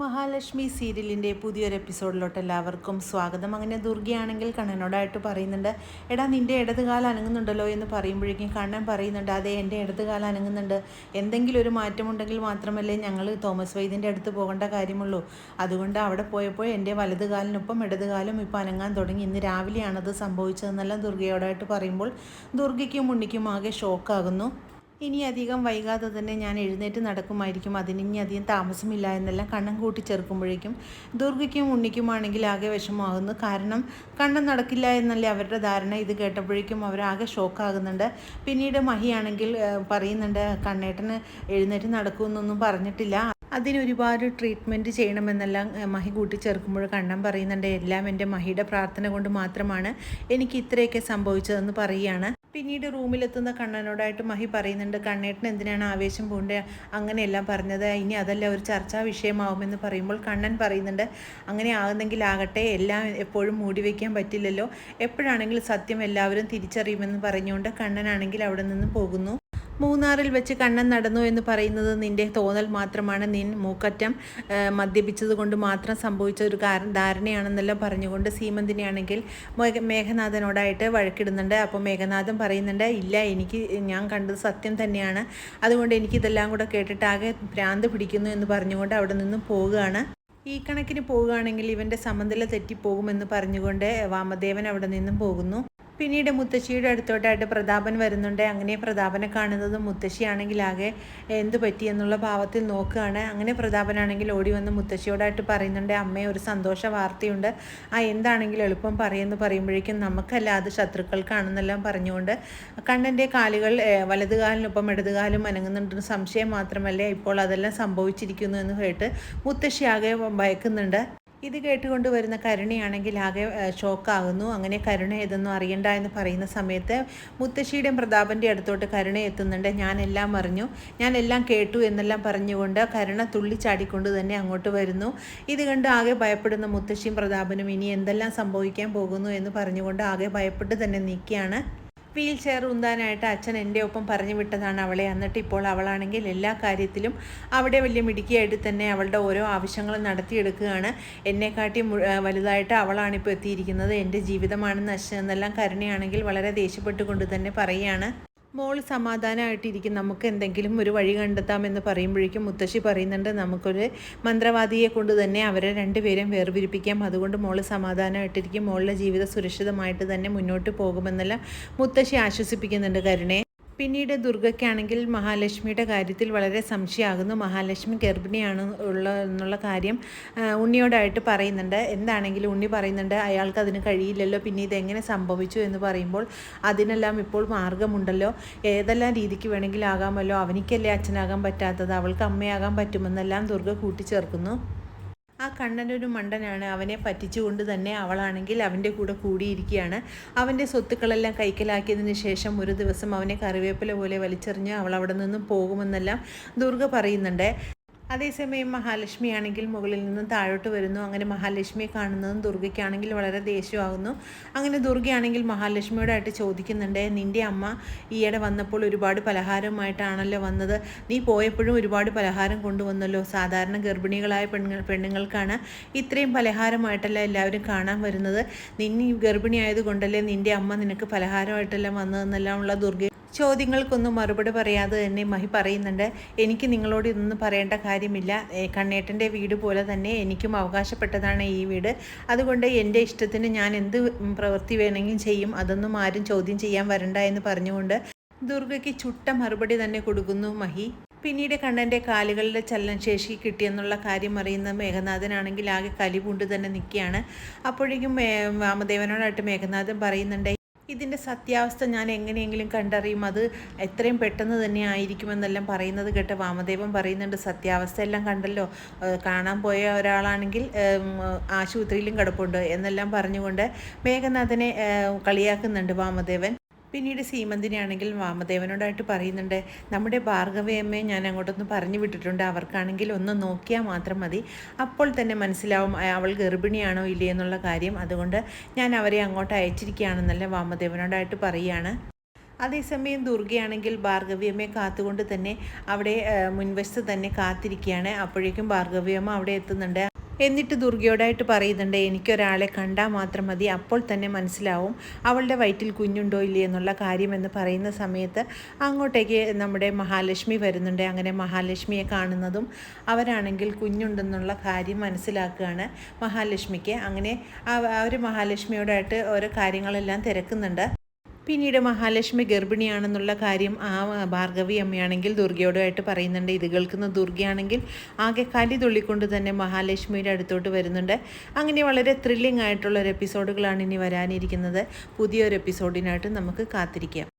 മഹാലക്ഷ്മി സീരിയലിന്റെ പുതിയൊരു എപ്പിസോഡിലോട്ട് എല്ലാവർക്കും സ്വാഗതം. അങ്ങനെ ദുർഗയാണെങ്കിൽ കണ്ണനോടായിട്ട് പറയുന്നുണ്ട് എടാ നിന്റെ ഇടത് കാലം അനങ്ങുന്നുണ്ടല്ലോ എന്ന് പറയുമ്പോഴേക്കും കണ്ണൻ പറയുന്നുണ്ട് അതെ എന്റെ ഇടത് കാലം അനങ്ങുന്നുണ്ട്. എന്തെങ്കിലും ഒരു മാറ്റമുണ്ടെങ്കിൽ മാത്രമല്ലേ ഞങ്ങൾ തോമസ് വൈദ്യന്റെ അടുത്ത് പോകേണ്ട കാര്യമുള്ളൂ. അതുകൊണ്ട് അവിടെ പോയപ്പോൾ എന്റെ വലത് കാലിനൊപ്പം ഇടത് കാലം ഇപ്പോൾ അനങ്ങാൻ തുടങ്ങി. ഇന്ന് രാവിലെയാണത് സംഭവിച്ചതെന്നെല്ലാം ദുർഗയോടായിട്ട് പറയുമ്പോൾ ദുർഗയ്ക്കും ഉണ്ണിക്കും ആകെ ഷോക്കാകുന്നു. ഇനി അധികം വൈകാതെ തന്നെ ഞാൻ എഴുന്നേറ്റ് നടക്കുമായിരിക്കും. അതിന് ഇനി അധികം താമസമില്ല എന്നെല്ലാം കണ്ണൻ കൂട്ടിച്ചേർക്കുമ്പോഴേക്കും ദുർഗയ്ക്കും ഉണ്ണിക്കുമാണെങ്കിൽ ആകെ വിഷമമാകുന്നു. കാരണം കണ്ണൻ നടക്കില്ല എന്നല്ലേ അവരുടെ ധാരണ. ഇത് കേട്ടപ്പോഴേക്കും അവരാകെ ഷോക്കാകുന്നുണ്ട്. പിന്നീട് മഹിയാണെങ്കിൽ പറയുന്നുണ്ട് കണ്ണേട്ടന് എഴുന്നേറ്റ് നടക്കുമെന്നൊന്നും പറഞ്ഞിട്ടില്ല. അതിനൊരുപാട് ട്രീറ്റ്മെന്റ് ചെയ്യണമെന്നെല്ലാം മഹി കൂട്ടിച്ചേർക്കുമ്പോൾ കണ്ണം പറയുന്നുണ്ട്. എല്ലാം എന്റെ മഹിയുടെ പ്രാർത്ഥന കൊണ്ട് മാത്രമാണ് എനിക്ക് ഇത്രയൊക്കെ സംഭവിച്ചതെന്ന് പറയുകയാണ്. പിന്നീട് റൂമിലെത്തുന്ന കണ്ണനോടായിട്ട് മഹി പറയുന്നുണ്ട് കണ്ണേട്ടൻ എന്തിനാണ് ആവേശം പോകേണ്ടത് അങ്ങനെയെല്ലാം പറഞ്ഞത്. ഇനി അതല്ല ഒരു ചർച്ചാ വിഷയമാവുമെന്ന് പറയുമ്പോൾ കണ്ണൻ പറയുന്നുണ്ട് അങ്ങനെ ആകുന്നെങ്കിൽ ആകട്ടെ എല്ലാം എപ്പോഴും മൂടി വയ്ക്കാൻ പറ്റില്ലല്ലോ. എപ്പോഴാണെങ്കിലും സത്യം എല്ലാവരും തിരിച്ചറിയുമെന്ന് പറഞ്ഞുകൊണ്ട് കണ്ണനാണെങ്കിൽ അവിടെ നിന്ന് പോകുന്നു. മൂന്നാറിൽ വെച്ച് കണ്ണൻ നടന്നു എന്ന് പറയുന്നത് നിന്റെ തോന്നൽ മാത്രമാണ് നിൻ മൂക്കറ്റം മദ്യപിച്ചത് കൊണ്ട് മാത്രം സംഭവിച്ച ഒരു ധാരണയാണെന്നെല്ലാം പറഞ്ഞുകൊണ്ട് സീമന്തിനെയാണെങ്കിൽ മേഘ- മേഘനാഥനോടായിട്ട് വഴക്കിടുന്നുണ്ട്. അപ്പോൾ മേഘനാഥൻ പറയുന്നുണ്ട് ഇല്ല എനിക്ക് ഞാൻ കണ്ടത് സത്യം തന്നെയാണ്. അതുകൊണ്ട് എനിക്കിതെല്ലാം കൂടെ കേട്ടിട്ട് ആകെ ഭ്രാന്ത് പിടിക്കുന്നു എന്ന് പറഞ്ഞുകൊണ്ട് അവിടെ നിന്നും പോവുകയാണ്. ഈ കണക്കിന് പോവുകയാണെങ്കിൽ ഇവന്റെ സമനില തെറ്റിപ്പോകുമെന്ന് പറഞ്ഞുകൊണ്ട് വാമദേവൻ അവിടെ നിന്നും പോകുന്നു. പിന്നീട് മുത്തശ്ശിയുടെ അടുത്തോട്ടായിട്ട് പ്രതാപൻ വരുന്നുണ്ട്. അങ്ങനെ പ്രതാപനെ കാണുന്നത് മുത്തശ്ശിയാണെങ്കിൽ ആകെ എന്ത് പറ്റി എന്നുള്ള ഭാവത്തിൽ നോക്കുകയാണ്. അങ്ങനെ പ്രതാപനാണെങ്കിൽ ഓടി വന്ന് മുത്തശ്ശിയോടായിട്ട് പറയുന്നുണ്ട് അമ്മയെ ഒരു സന്തോഷ വാർത്തയുണ്ട്. ആ എന്താണെങ്കിലും എളുപ്പം പറയുമെന്ന് പറയുമ്പോഴേക്കും നമുക്കല്ല അത് ശത്രുക്കൾക്കാണെന്നെല്ലാം പറഞ്ഞുകൊണ്ട് കണ്ണന്റെ കാലുകൾ വലതുകാലിനൊപ്പം ഇടതുകാലും അനങ്ങുന്നുണ്ടെന്ന് സംശയം മാത്രമല്ലേ ഇപ്പോൾ അതെല്ലാം സംഭവിച്ചിരിക്കുന്നു എന്ന് കേട്ട് മുത്തശ്ശി ആകെ ഭയക്കുന്നുണ്ട്. ഇത് കേട്ടുകൊണ്ട് വരുന്ന കരുണയാണെങ്കിൽ ആകെ ഷോക്കാകുന്നു. അങ്ങനെ കരുണ ഏതെന്നും അറിയണ്ട എന്ന് പറയുന്ന സമയത്ത് മുത്തശ്ശിയുടെയും പ്രതാപന്റെ അടുത്തോട്ട് കരുണ എത്തുന്നുണ്ട്. ഞാൻ എല്ലാം അറിഞ്ഞു. ഞാൻ എല്ലാം കേട്ടു എന്നെല്ലാം പറഞ്ഞുകൊണ്ട് കരുണ തുള്ളിച്ചാടിക്കൊണ്ട് തന്നെ അങ്ങോട്ട് വരുന്നു. ഇത് കണ്ട് ആകെ ഭയപ്പെടുന്ന മുത്തശ്ശിയും പ്രതാപനും ഇനി എന്തെല്ലാം സംഭവിക്കാൻ പോകുന്നു എന്ന് പറഞ്ഞുകൊണ്ട് ആകെ ഭയപ്പെട്ട് തന്നെ നിൽക്കുകയാണ്. വീൽ ചെയർ ഉന്താനായിട്ട് അച്ഛൻ എന്റെ ഒപ്പം പറഞ്ഞു വിട്ടതാണ് അവളെ. എന്നിട്ട് ഇപ്പോൾ അവളാണെങ്കിൽ എല്ലാ കാര്യത്തിലും അവിടെ വലിയ മിടുക്കിയായിട്ട് തന്നെ അവളുടെ ഓരോ ആവശ്യങ്ങളും നടത്തിയെടുക്കുകയാണ്. എന്നെക്കാട്ടി വലുതായിട്ട് അവളാണ് ഇപ്പോൾ എത്തിയിരിക്കുന്നത്. എന്റെ ജീവിതമാണെന്ന് അച്ഛൻ എന്നെല്ലാം കരുണയാണെങ്കിൽ വളരെ ദേഷ്യപ്പെട്ടുകൊണ്ട് തന്നെ പറയുകയാണ്. മോൾ സമാധാനമായിട്ടിരിക്കും നമുക്ക് എന്തെങ്കിലും ഒരു വഴി കണ്ടെത്താമെന്ന് പറയുമ്പോഴേക്കും മുത്തശ്ശി പറയുന്നുണ്ട് നമുക്കൊരു മന്ത്രവാദിയെ കൊണ്ട് തന്നെ അവരെ രണ്ടുപേരെയും വേർപിരിപ്പിക്കാം. അതുകൊണ്ട് മോൾ സമാധാനമായിട്ടിരിക്കും മോളുടെ ജീവിതം സുരക്ഷിതമായിട്ട് തന്നെ മുന്നോട്ട് പോകുമെന്നെല്ലാം മുത്തശ്ശി ആശ്വസിപ്പിക്കുന്നുണ്ട് കരുണയെ പിന്നീട് ദുർഗയ്ക്കാണെങ്കിൽ മഹാലക്ഷ്മിയുടെ കാര്യത്തിൽ വളരെ സംശയമാകുന്നു. മഹാലക്ഷ്മി ഗർഭിണിയാണ് ഉള്ള എന്നുള്ള കാര്യം ഉണ്ണിയോടായിട്ട് പറയുന്നുണ്ട്. എന്താണെങ്കിലും ഉണ്ണി പറയുന്നുണ്ട് അയാൾക്ക് അതിന് കഴിയില്ലല്ലോ പിന്നെ ഇതെങ്ങനെ സംഭവിച്ചു? എന്ന് പറയുമ്പോൾ അതിനെല്ലാം ഇപ്പോൾ മാർഗമുണ്ടല്ലോ. ഏതെല്ലാം രീതിക്ക് വേണമെങ്കിലും ആകാമല്ലോ. അവനിക്കല്ലേ അച്ഛനാകാൻ പറ്റാത്തത്? അവൾക്ക് അമ്മയാകാൻ പറ്റുമെന്നെല്ലാം ദുർഗ കൂട്ടിച്ചേർക്കുന്നു. ആ കണ്ണനൊരു മണ്ടനാണ്. അവനെ പറ്റിച്ചുകൊണ്ട് തന്നെ അവളാണെങ്കിൽ അവന്റെ കൂടെ കൂടിയിരിക്കുകയാണ്. അവന്റെ സ്വത്തുക്കളെല്ലാം കൈക്കലാക്കിയതിന് ശേഷം ഒരു ദിവസം അവനെ കറിവേപ്പില പോലെ വലിച്ചെറിഞ്ഞ് അവൾ അവിടെ നിന്നും പോകുമെന്നെല്ലാം ദുർഗ പറയുന്നുണ്ട്. അതേസമയം മഹാലക്ഷ്മി ആണെങ്കിൽ മുകളിൽ നിന്നും താഴോട്ട് വരുന്നു. അങ്ങനെ മഹാലക്ഷ്മിയെ കാണുന്നതും ദുർഗയ്ക്കാണെങ്കിൽ വളരെ ദേഷ്യമാകുന്നു. അങ്ങനെ ദുർഗയാണെങ്കിൽ മഹാലക്ഷ്മിയോടായിട്ട് ചോദിക്കുന്നുണ്ട് നിന്റെ അമ്മ ഈയിടെ വന്നപ്പോൾ ഒരുപാട് പലഹാരവുമായിട്ടാണല്ലോ വന്നത്. നീ പോയപ്പോഴും ഒരുപാട് പലഹാരം കൊണ്ടുവന്നല്ലോ. സാധാരണ ഗർഭിണികളായ പെണ്ണുങ്ങൾ പെണ്ണുങ്ങൾക്കാണ് ഇത്രയും പലഹാരമായിട്ടല്ല എല്ലാവരും കാണാൻ വരുന്നത്. നിന്നെ ഗർഭിണിയായത് കൊണ്ടല്ലേ നിന്റെ അമ്മ നിനക്ക് പലഹാരമായിട്ടല്ല വന്നതെന്നെല്ലാം ഉള്ള ദുർഗ ചോദ്യങ്ങൾക്കൊന്നും മറുപടി പറയാതെ തന്നെ മഹി പറയുന്നുണ്ട്. എനിക്ക് നിങ്ങളോട് ഇതൊന്നും പറയേണ്ട കാര്യമില്ല. കണ്ണേട്ടന്റെ വീട് പോലെ തന്നെ എനിക്കും അവകാശപ്പെട്ടതാണ് ഈ വീട്. അതുകൊണ്ട് എന്റെ ഇഷ്ടത്തിന് ഞാൻ എന്ത് പ്രവൃത്തി വേണമെങ്കിലും ചെയ്യും. അതൊന്നും ആരും ചോദ്യം ചെയ്യാൻ വരണ്ട എന്ന് പറഞ്ഞുകൊണ്ട് ദുർഗയ്ക്ക് ചുട്ട മറുപടി തന്നെ കൊടുക്കുന്നു മഹി. പിന്നീട് കണ്ണന്റെ കാലുകളിലെ ചലനശേഷി കിട്ടിയെന്നുള്ള കാര്യം അറിയുന്ന മേഘനാഥനാണെങ്കിൽ ആകെ കലിപൂണ്ട് തന്നെ നിൽക്കുകയാണ്. അപ്പോഴേക്കും വാമദേവനോടായിട്ട് മേഘനാഥൻ പറയുന്നുണ്ട് ഇതിന്റെ സത്യാവസ്ഥ ഞാൻ എങ്ങനെയെങ്കിലും കണ്ടറിയും? അത് എത്രയും പെട്ടെന്ന് തന്നെ ആയിരിക്കുമെന്നെല്ലാം പറയുന്നത് കേട്ട് വാമദേവൻ പറയുന്നുണ്ട്. സത്യാവസ്ഥ എല്ലാം കണ്ടല്ലോ കാണാൻ പോയ ഒരാളാണെങ്കിൽ ആശുപത്രിയിലും കിടപ്പുണ്ട് എന്നെല്ലാം പറഞ്ഞുകൊണ്ട് മേഘനാഥനെ കളിയാക്കുന്നുണ്ട് വാമദേവൻ. പിന്നീട് സീമന്തിനാണെങ്കിൽ വാമദേവനോടായിട്ട് പറയുന്നുണ്ട് നമ്മുടെ ഭാർഗവയമ്മയെ ഞാൻ അങ്ങോട്ടൊന്ന് പറഞ്ഞു വിട്ടിട്ടുണ്ട്. അവർക്കാണെങ്കിൽ ഒന്ന് നോക്കിയാൽ മാത്രം മതി. അപ്പോൾ തന്നെ മനസ്സിലാവും അവൾ ഗർഭിണിയാണോ ഇല്ലേ എന്നുള്ള കാര്യം. അതുകൊണ്ട് ഞാൻ അവരെ അങ്ങോട്ട് അയച്ചിരിക്കുകയാണെന്നല്ല വാമദേവനോടായിട്ട് പറയുകയാണ്. അതേസമയം ദുർഗയാണെങ്കിൽ ഭാർഗവിയമ്മയെ കാത്തുകൊണ്ട് തന്നെ അവിടെ മുൻവശത്ത് തന്നെ കാത്തിരിക്കുകയാണ്. അപ്പോഴേക്കും ഭാർഗവിയമ്മ അവിടെ എത്തുന്നുണ്ട്. എന്നിട്ട് ദുർഗയോടായിട്ട് പറയുന്നുണ്ട് എനിക്കൊരാളെ കണ്ടാൽ മാത്രം മതി അപ്പോൾ തന്നെ മനസ്സിലാവും അവളുടെ വയറ്റിൽ കുഞ്ഞുണ്ടോ ഇല്ലേ എന്നുള്ള കാര്യമെന്ന് പറയുന്ന സമയത്ത് അങ്ങോട്ടേക്ക് നമ്മുടെ മഹാലക്ഷ്മി വരുന്നുണ്ട്. അങ്ങനെ മഹാലക്ഷ്മിയെ കാണുന്നതും അവരാണെങ്കിൽ കുഞ്ഞുണ്ടെന്നുള്ള കാര്യം മനസ്സിലാക്കുകയാണ് മഹാലക്ഷ്മിക്ക്. അങ്ങനെ അവർ മഹാലക്ഷ്മിയോടായിട്ട് ഓരോ കാര്യങ്ങളെല്ലാം തിരക്കുന്നുണ്ട്. പിന്നീട് മഹാലക്ഷ്മി ഗർഭിണിയാണെന്നുള്ള കാര്യം ആ ഭാർഗവി അമ്മയാണെങ്കിൽ ദുർഗയോടുമായിട്ട് പറയുന്നുണ്ട്. ഇത് കേൾക്കുന്ന ദുർഗയാണെങ്കിൽ ആകെ കലി തുള്ളിക്കൊണ്ട് തന്നെ മഹാലക്ഷ്മിയുടെ അടുത്തോട്ട് വരുന്നുണ്ട്. അങ്ങനെ വളരെ ത്രില്ലിംഗ് ആയിട്ടുള്ള ഒരു എപ്പിസോഡുകളാണ് ഇനി വരാനിരിക്കുന്നത്. പുതിയൊരു എപ്പിസോഡിനായിട്ട് നമുക്ക് കാത്തിരിക്കാം.